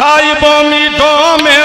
সাইব meet মে